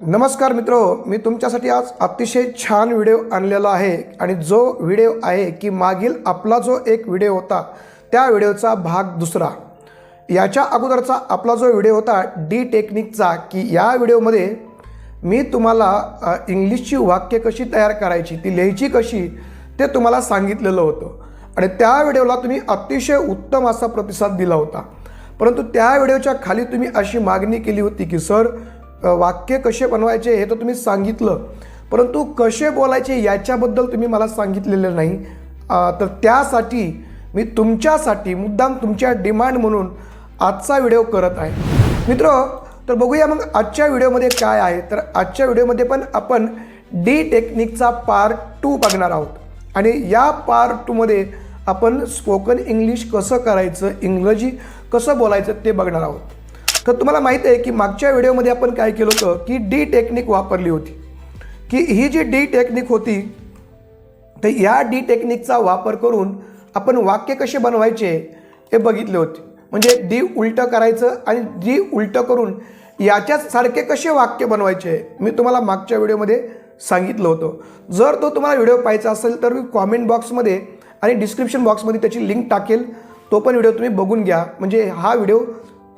नमस्कार मित्रो मी तुमच्यासाठी आज अतिशय छान व्हिडिओ आणलेला आहे आणि जो व्हिडिओ आहे की मागील आपला जो एक व्हिडिओ होता त्या व्हिडिओचा भाग दुसरा. याच्या अगोदरचा आपला जो व्हिडिओ होता डी टेक्निकचा की या व्हिडिओमध्ये मी तुम्हाला इंग्लिशची वाक्य कशी तयार करायची ती लिहायची कशी ते तुम्हाला सांगितलेलं होतं. आणि त्या व्हिडिओला तुम्ही अतिशय उत्तम असा प्रतिसाद दिला होता. परंतु त्या व्हिडिओच्या खाली तुम्ही अशी मागणी केली होती की सर वाक्य कसे बनवायचे हे तर तुम्ही सांगितलं. परंतु कसे बोलायचे याच्याबद्दल तुम्ही मला सांगितलेलं नाही. तर त्यासाठी मी तुमच्यासाठी मुद्दाम तुमच्या डिमांड म्हणून आजचा व्हिडिओ करत आहे. मित्र तर बघूया मग आजच्या व्हिडिओमध्ये काय आहे. तर आजच्या व्हिडिओमध्ये पण आपण डी टेक्निकचा पार्ट टू बघणार आहोत. आणि या पार्ट टूमध्ये आपण स्पोकन इंग्लिश कसं करायचं इंग्रजी कसं बोलायचं ते बघणार आहोत. तर तुम्हाला माहीत आहे की मागच्या व्हिडिओमध्ये आपण काय केलं होतं की डी टेक्निक वापरली होती. की ही जी डी टेक्निक होती तर या डी टेक्निकचा वापर करून आपण वाक्य कसे बनवायचे हे बघितले होते. म्हणजे डी उलटं करायचं आणि डी उलटं करून याच्याच सारखे कसे वाक्य बनवायचे मी तुम्हाला मागच्या व्हिडिओमध्ये सांगितलं होतं. जर तो तुम्हाला व्हिडिओ पाहायचा असेल तर मी कॉमेंट बॉक्समध्ये आणि डिस्क्रिप्शन बॉक्समध्ये त्याची लिंक टाकेल. तो पण व्हिडिओ तुम्ही बघून घ्या. म्हणजे हा व्हिडिओ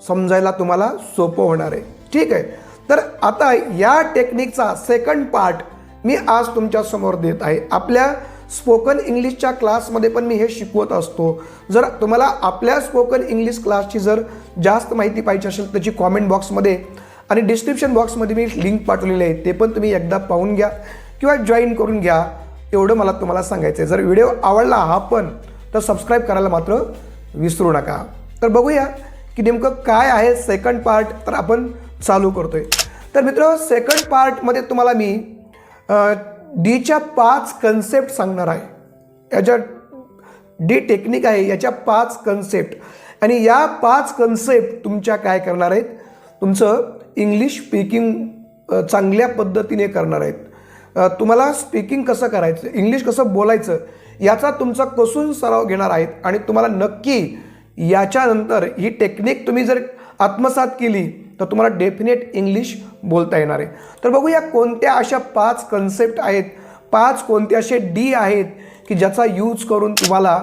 समजायला तुम्हाला सोपं होणार आहे. ठीक आहे? तर आता या टेक्निकचा सेकंड पार्ट मी आज तुमच्यासमोर देत आहे. आपल्या स्पोकन इंग्लिशच्या क्लासमध्ये पण मी हे शिकवत असतो. जर तुम्हाला आपल्या स्पोकन इंग्लिश क्लासची जर जास्त माहिती पाहिजे असेल त्याची कॉमेंट बॉक्समध्ये आणि डिस्क्रिप्शन बॉक्समध्ये मी लिंक पाठवलेली आहे ते पण तुम्ही एकदा पाहून घ्या किंवा जॉईन करून घ्या. एवढं मला तुम्हाला सांगायचं आहे जर व्हिडिओ आवडला हा पण तर सबस्क्राईब करायला मात्र विसरू नका. तर बघूया. की नेमकं काय आहे सेकंड पार्ट तर आपण चालू करतोय. तर मित्र सेकंड पार्टमध्ये तुम्हाला मी डीच्या पाच कन्सेप्ट सांगणार आहे. याच्या डी टेक्निक आहे याच्या पाच कन्सेप्ट आणि या पाच कन्सेप्ट तुमच्या काय करणार आहेत? तुमचं इंग्लिश स्पीकिंग चांगल्या पद्धतीने करणार आहेत. तुम्हाला स्पीकिंग कसं करायचं? इंग्लिश कसं बोलायचं? याचा तुमचा कसून सराव घेणार आहेत. आणि तुम्हाला नक्की याच्यानंतर ही टेक्निक तुम्ही जर आत्मसात केली तर तुम्हाला डेफिनेट इंग्लिश बोलता येणार आहे. तर बघूया कोणत्या अशा पाच कन्सेप्ट आहेत पाच कोणते असे डी आहेत की ज्याचा यूज करून तुम्हाला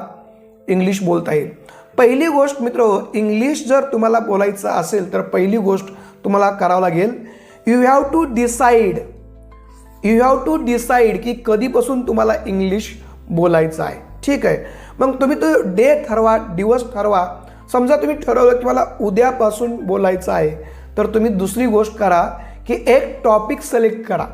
इंग्लिश बोलता येईल. पहिली गोष्ट मित्र इंग्लिश जर तुम्हाला बोलायचं असेल तर पहिली गोष्ट तुम्हाला करावं लागेल you have to decide you have to decide की कधीपासून तुम्हाला इंग्लिश बोलायचं आहे. ठीक आहे? मग तुम्ही तो डे ठरवा दिवस ठरवा. समजा तुम्ही ठरवलं की मला उद्यापासून बोलायचं आहे तर तुम्ही दुसरी गोष्ट करा की एक टॉपिक सिलेक्ट करा.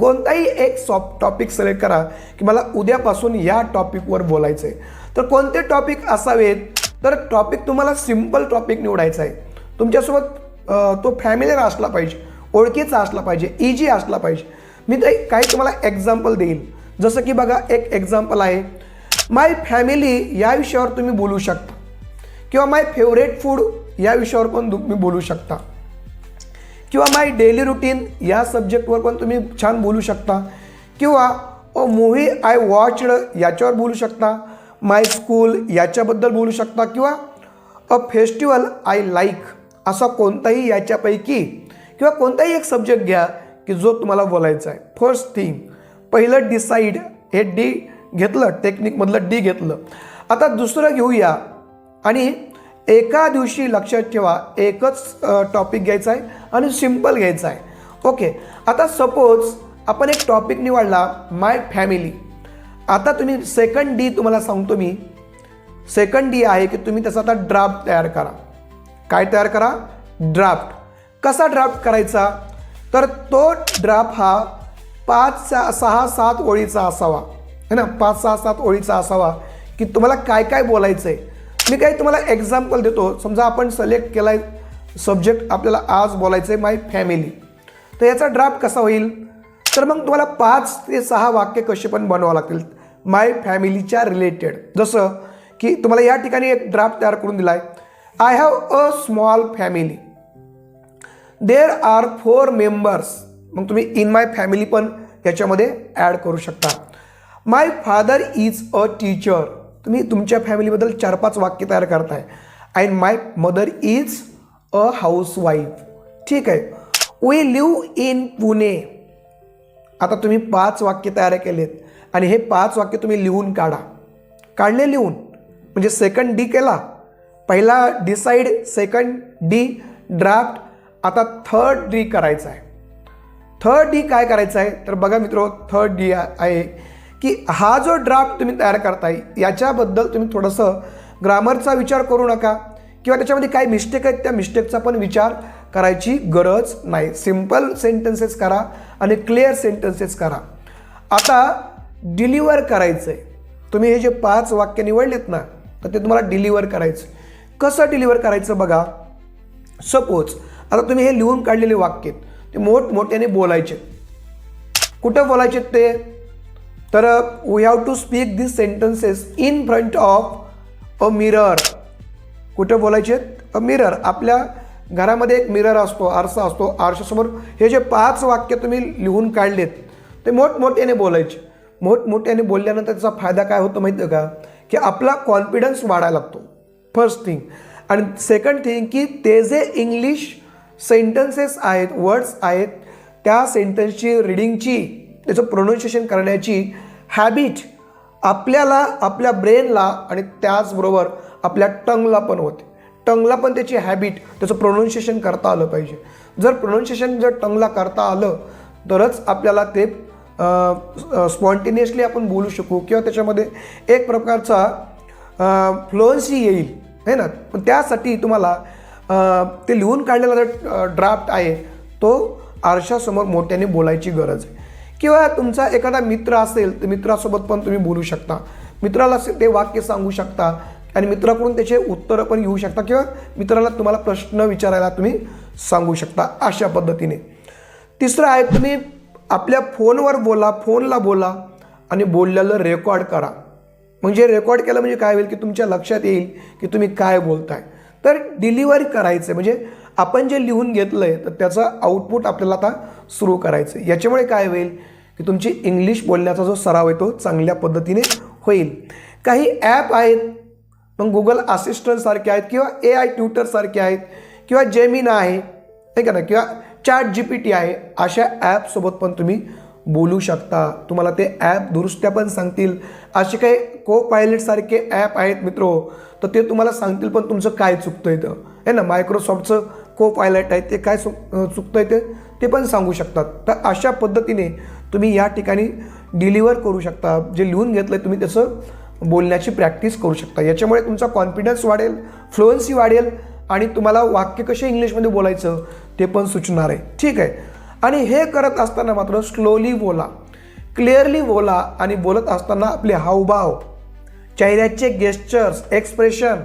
कोणताही एक सॉप टॉपिक सिलेक्ट करा की मला उद्यापासून या टॉपिकवर बोलायचं आहे. तर कोणते टॉपिक असावेत? तर टॉपिक तुम्हाला सिंपल टॉपिक निवडायचा आहे. तुमच्यासोबत तो फॅमिलीर असला पाहिजे ओळखीचा असला पाहिजे इजी असला पाहिजे. मी ते काही तुम्हाला एक्झाम्पल देईल जसं की बघा एक एक्झाम्पल आहे. माय फॅमिली या विषयावर तुम्ही बोलू शकता. किंवा माय फेवरेट फूड या विषयावर पण तुम्ही बोलू शकता. किंवा माय डेली रुटीन या सब्जेक्टवर पण तुम्ही छान बोलू शकता. किंवा अ मूव्ही आय वॉचड याच्यावर बोलू शकता. माय स्कूल याच्याबद्दल बोलू शकता. किंवा अ फेस्टिवल आय लाईक असा कोणताही याच्यापैकी किंवा कोणताही एक सब्जेक्ट घ्या की जो तुम्हाला बोलायचा आहे. फर्स्ट थिंग पहिलं डिसाईड हे डी घेतलं टेक्निकमधलं डी घेतलं. आता दुसरं घेऊया. आणि एका दिवशी लक्षात ठेवा एकच टॉपिक घ्यायचा आहे आणि सिंपल घ्यायचा आहे. ओके आता सपोज आपण एक टॉपिक निवडला माय फॅमिली आता तुम्ही सेकंड डी तुम्हाला सांगतो मी. सेकंड डी आहे की तुम्ही त्याचा आता ड्राफ्ट तयार करा. काय तयार करा? ड्राफ्ट कसा ड्राफ्ट करायचा? तर तो ड्राफ्ट हा पाच सहा सात ओळीचा असावा. है ना? पाच सहा सात ओळीचा असावा की तुम्हाला काय काय बोलायचं आहे मी काही तुम्हाला एक्झाम्पल देतो. समजा आपण सिलेक्ट केला आहे सब्जेक्ट आपल्याला आज बोलायचं आहे माय फॅमिली तर याचा ड्राफ्ट कसा होईल? तर मग तुम्हाला पाच ते सहा वाक्य कसे पण बनवावं लागतील. माय फॅमिलीच्या रिलेटेड जसं की तुम्हाला या ठिकाणी एक ड्राफ्ट तयार करून दिला आहे I have a small family there are four members मग तुम्ही इन माय फॅमिली पण याच्यामध्ये ॲड करू शकता. My father is a teacher तुम्ही तुमच्या फॅमिलीबद्दल चार पाच वाक्य तयार करताय. And my mother is a housewife ठीक आहे. वी लिव्ह इन पुणे आता तुम्ही पाच वाक्य तयार केलेत. आणि हे पाच वाक्य तुम्ही लिहून काढा. काढले लिहून. म्हणजे सेकंड डी केला. पहिला डिसाईड सेकंड डी ड्राफ्ट आता थर्ड डी करायचा आहे थर्ड डी काय करायचं आहे तर बघा मित्र थर्ड डी आहे. की हा जो ड्राफ्ट तुम्ही तयार करताय याच्याबद्दल तुम्ही थोडंसं ग्रामरचा विचार करू नका किंवा त्याच्यामध्ये काय मिस्टेक आहेत त्या मिस्टेकचा पण विचार करायची गरज नाही. सिंपल सेंटेन्सेस करा आणि क्लिअर सेंटेन्सेस करा. आता डिलिव्हर करायचं आहे तुम्ही हे जे पाच वाक्य निवडलेत ना तर ते तुम्हाला डिलिव्हर करायचं आहे. कसं डिलिव्हर करायचं बघा? सपोज आता तुम्ही हे लिहून काढलेले वाक्य आहेत, ते मोठमोठ्याने बोलायचे कुठं बोलायचे ते? तर we have to speak this sentences in front of a mirror कुठं बोलायचे? अ मिरर आपल्या घरामध्ये एक मिरर असतो आरसा असतो आरशासमोर. हे जे पाच वाक्य तुम्ही लिहून काढलेत ते मोठमोठ्याने बोलायचे. मोठमोठ्याने बोलल्यानंतर त्याचा फायदा काय होतो माहिती आहे का? की आपला कॉन्फिडन्स वाढायला लागतो. फर्स्ट थिंग आणि सेकंड थिंग की ते जे इंग्लिश सेंटेन्सेस आहेत वर्ड्स आहेत त्या सेंटेन्सची रिडिंगची त्याचं प्रोनाऊन्सिएशन करण्याची हॅबिट आपल्याला आपल्या ब्रेनला आणि त्याचबरोबर आपल्या टंगला पण होते. टंगला पण त्याची हॅबिट त्याचं प्रोनाऊन्सिएशन करता आलं पाहिजे. जर प्रोनाऊन्सिएशन जर टंगला करता आलं तरच आपल्याला ते स्पॉन्टेनियसली आपण बोलू शकू किंवा त्याच्यामध्ये एक प्रकारचा फ्लुएन्सी येईल है ना? पण त्यासाठी तुम्हाला ते लिहून काढलेला जो ड्राफ्ट आहे तो आरशासमोर मोठ्याने बोलायची गरज आहे. किंवा तुमचा एखादा मित्र असेल तर मित्रासोबत पण तुम्ही बोलू शकता. मित्राला ते वाक्य सांगू शकता आणि मित्राकडून त्याचे उत्तरं पण घेऊ शकता किंवा मित्राला तुम्हाला प्रश्न विचारायला तुम्ही सांगू शकता अशा पद्धतीने. तिसरं आहे तुम्ही आपल्या फोनवर बोला फोनला बोला आणि बोललेलं रेकॉर्ड करा. म्हणजे रेकॉर्ड केलं म्हणजे काय होईल की तुमच्या लक्षात येईल की तुम्ही काय बोलताय. तर डिलिव्हरी करायचं आहे. म्हणजे आपण जे लिहून घेतलं आहे तर त्याचं आउटपुट आपल्याला आता सुरू करायचं आहे याच्यामुळे काय होईल? की तुमची इंग्लिश बोलण्याचा जो सराव आहे तो चांगल्या पद्धतीने होईल. काही ॲप आहेत मग गुगल असिस्टंटसारखे आहेत किंवा ए आय ट्युटरसारखे आहेत किंवा जेमिना आहे नाही का ना किंवा चॅट जी पी टी आहे अशा ॲपसोबत पण तुम्ही बोलू शकता. तुम्हाला ते ॲप दुरुस्त्या पण सांगतील. असे काही को पायलटसारखे ॲप आहेत मित्रो तर ते तुम्हाला सांगतील पण तुमचं काय चुकतं इथं. आहे ना मायक्रोसॉफ्टचं को पायलट आहे ते काय चुक चुकतं ते ते पण सांगू शकतात. तर अशा पद्धतीने तुम्ही या ठिकाणी डिलिव्हर करू शकता. जे लिहून घेतलं आहे तुम्ही त्याचं बोलण्याची प्रॅक्टिस करू शकता. याच्यामुळे तुमचा कॉन्फिडन्स वाढेल फ्लुएन्सी वाढेल आणि तुम्हाला वाक्य कसे इंग्लिशमध्ये बोलायचं ते पण सुचणार आहे. ठीक आहे? आणि हे करत असताना मात्र स्लोली बोला. क्लिअरली बोला आणि बोलत असताना आपले हावभाव चेहऱ्याचे गेस्चर्स एक्सप्रेशन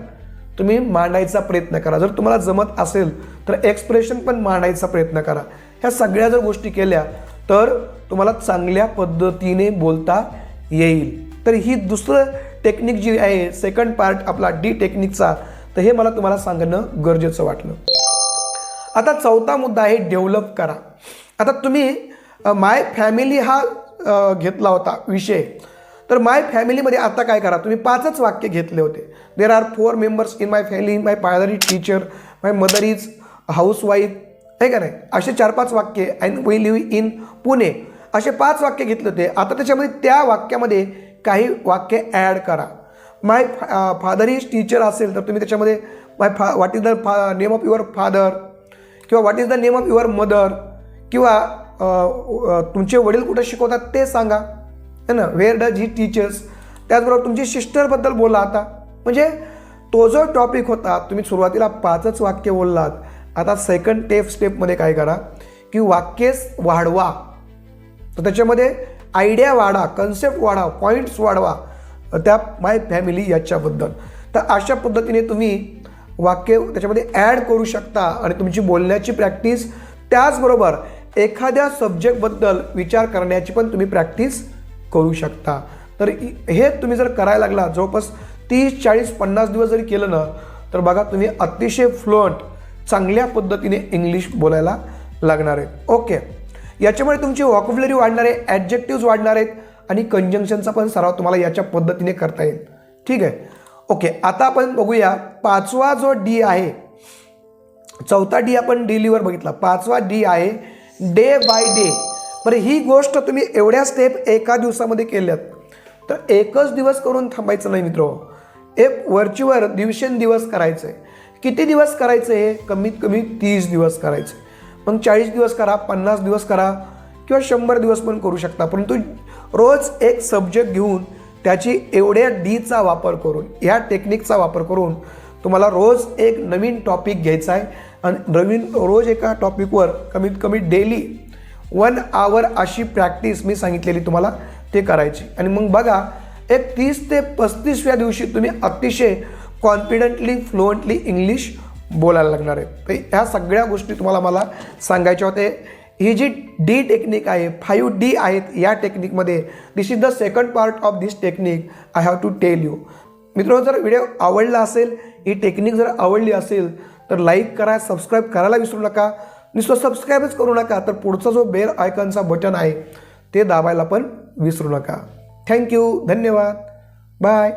तुम्ही मांडायचा प्रयत्न करा. जर तुम्हाला जमत असेल तर एक्सप्रेशन पण मांडायचा प्रयत्न करा. ह्या सगळ्या जर गोष्टी केल्या तर तुम्हाला चांगल्या पद्धतीने बोलता येईल. तर ही दुसरं टेक्निक जी आहे सेकंड पार्ट आपला डी टेक्निकचा तर हे मला तुम्हाला सांगणं गरजेचं वाटलं. आता चौथा मुद्दा आहे डेव्हलप करा. आता तुम्ही माय फॅमिली हा घेतला होता विषय. तर माय फॅमिलीमध्ये आता काय करा? तुम्ही पाचच वाक्य घेतले होते. There are four members in my family my father is teacher my mother is housewife आहे का नाही? असे चार पाच वाक्य and we live in Pune. असे पाच वाक्य घेतले होते. आता त्याच्यामध्ये त्या वाक्यामध्ये काही वाक्य ॲड करा. माय फादर इज टीचर असेल तर तुम्ही त्याच्यामध्ये माय फा व्हॉट इज द फा नेम ऑफ युअर फादर किंवा what is the name of your mother किंवा uh, तुमचे वडील कुठं शिकवतात ते सांगा. है ना? वेअर डज ही टीचर्स त्याचबरोबर तुमची सिस्टरबद्दल बोला आता. म्हणजे तो जो टॉपिक होता तुम्ही सुरुवातीला पाचच वाक्य बोललात. आता सेकंड टेप स्टेपमध्ये काय करा? की वाक्यच वाढवा. तर त्याच्यामध्ये आयडिया वाढा कन्सेप्ट वाढा पॉईंट्स वाढवा. त्या माय फॅमिली याच्याबद्दल. तर अशा पद्धतीने तुम्ही वाक्य त्याच्यामध्ये ॲड करू शकता आणि तुमची बोलण्याची प्रॅक्टिस त्याचबरोबर एखाद्या सब्जेक्टबद्दल विचार करण्याची पण तुम्ही प्रॅक्टिस करू शकता. तर हे तुम्ही जर करायला लागला जवळपास तीस चाळीस पन्नास दिवस जरी केलं ना तर बघा तुम्ही अतिशय फ्लुअंट चांगल्या पद्धतीने इंग्लिश बोलायला लागणार आहे. ओके याच्यामुळे तुमची वॉकॅब्युलरी वाढणार आहे ॲडजेक्टिव्ज वाढणार आहेत आणि कंजंक्शनचा पण सराव तुम्हाला याच्या पद्धतीने करता येईल. ठीक आहे? ओके आता आपण बघूया पाचवा जो डी आहे चौथा डी आपण डिलीवर बघितला. पाचवा डी आहे डे बाय डे बरं ही गोष्ट तुम्ही एवढ्या स्टेप एका दिवसामध्ये केल्यात. तर एकच दिवस करून थांबायचं नाही मित्र. एक वरचीवर दिवसेंदिवस करायचं आहे किती दिवस करायचं आहे कमीत कमी तीस दिवस करायचं मग चाळीस दिवस करा पन्नास दिवस करा किंवा शंभर दिवस पण करू शकता. परंतु रोज एक सब्जेक्ट घेऊन त्याची एवढ्या डीचा वापर करून ह्या टेक्निकचा वापर करून तुम्हाला रोज एक नवीन टॉपिक घ्यायचा आहे आणि नवीन रोज एका टॉपिकवर कमीत कमी डेली वन आवर अशी प्रॅक्टिस मी सांगितलेली तुम्हाला ते करायची. आणि मग बघा एक तीस ते पस्तीसव्या दिवशी तुम्ही अतिशय कॉन्फिडंटली फ्लुएंटली इंग्लिश बोलायला लागणार आहे. तर ह्या सगळ्या गोष्टी तुम्हाला मला सांगायच्या होते ही जी डी टेक्निक आहे फाईव्ह डी आहेत या टेक्निकमध्ये this is the second part of this technique I have to tell you मित्रांनो जर व्हिडिओ आवडला असेल ही टेक्निक जर आवडली असेल तर लाईक करा सबस्क्राईब करायला विसरू नका. नुसतं सबस्क्राईबच करू नका तर पुढचा जो बेल आयकॉनचा बटन आहे ते दाबायला पण विसरू नका. थँक्यू धन्यवाद. बाय